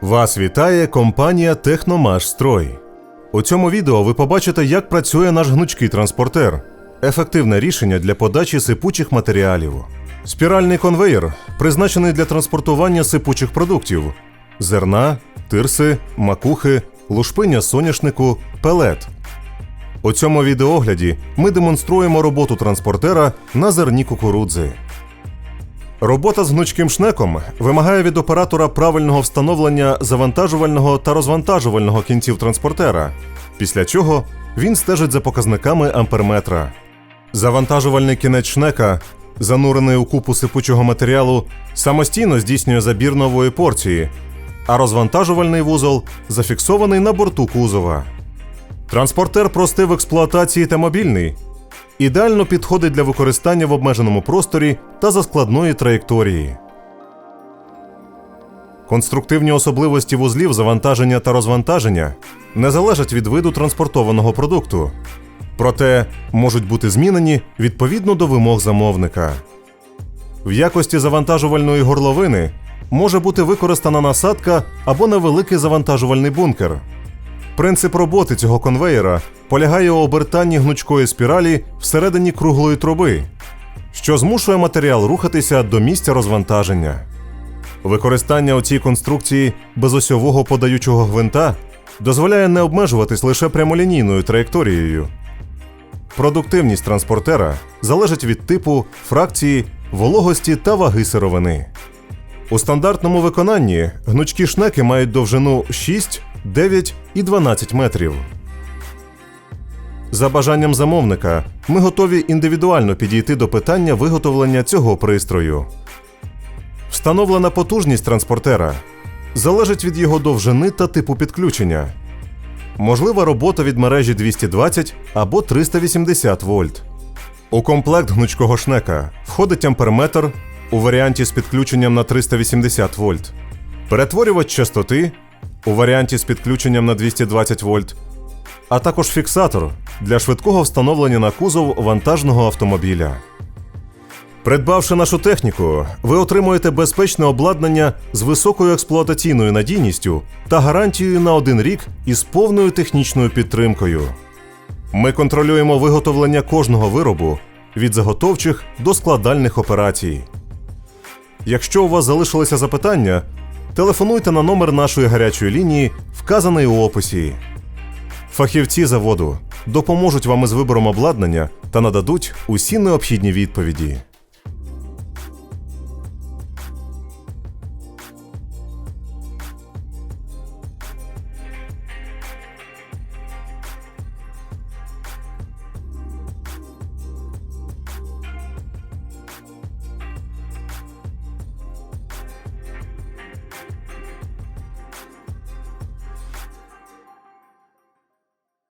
Вас вітає компанія Техномаш Строй. У цьому відео ви побачите, як працює наш гнучкий транспортер ефективне рішення для подачі сипучих матеріалів. Спіральний конвеєр призначений для транспортування сипучих продуктів: зерна, тирси, макухи, лушпиня соняшнику, пелет. У цьому відеогляді ми демонструємо роботу транспортера на зерні кукурудзи. Робота з гнучким шнеком вимагає від оператора правильного встановлення завантажувального та розвантажувального кінців транспортера, після чого він стежить за показниками амперметра. Завантажувальний кінець шнека, занурений у купу сипучого матеріалу, самостійно здійснює забір нової порції, а розвантажувальний вузол зафіксований на борту кузова. Транспортер простий в експлуатації та мобільний, ідеально підходить для використання в обмеженому просторі та за складної траєкторії. Конструктивні особливості вузлів завантаження та розвантаження не залежать від виду транспортованого продукту, проте можуть бути змінені відповідно до вимог замовника. В якості завантажувальної горловини може бути використана насадка або невеликий завантажувальний бункер. Принцип роботи цього конвеєра полягає у обертанні гнучкої спіралі всередині круглої труби, що змушує матеріал рухатися до місця розвантаження. Використання у цій конструкції безосьового подаючого гвинта дозволяє не обмежуватись лише прямолінійною траєкторією. Продуктивність транспортера залежить від типу, фракції, вологості та ваги сировини. У стандартному виконанні гнучкі шнеки мають довжину 6, 9 і 12 метрів. За бажанням замовника, ми готові індивідуально підійти до питання виготовлення цього пристрою. Встановлена потужність транспортера залежить від його довжини та типу підключення. Можлива робота від мережі 220 або 380 вольт. У комплект гнучкого шнека входить амперметр у варіанті з підключенням на 380 вольт, перетворювач частоти у варіанті з підключенням на 220 вольт, а також фіксатор для швидкого встановлення на кузов вантажного автомобіля. Придбавши нашу техніку, ви отримуєте безпечне обладнання з високою експлуатаційною надійністю та гарантією на один рік із повною технічною підтримкою. Ми контролюємо виготовлення кожного виробу від заготовчих до складальних операцій. Якщо у вас залишилися запитання, телефонуйте на номер нашої гарячої лінії, вказаний у описі. Фахівці заводу допоможуть вам із вибором обладнання та нададуть усі необхідні відповіді.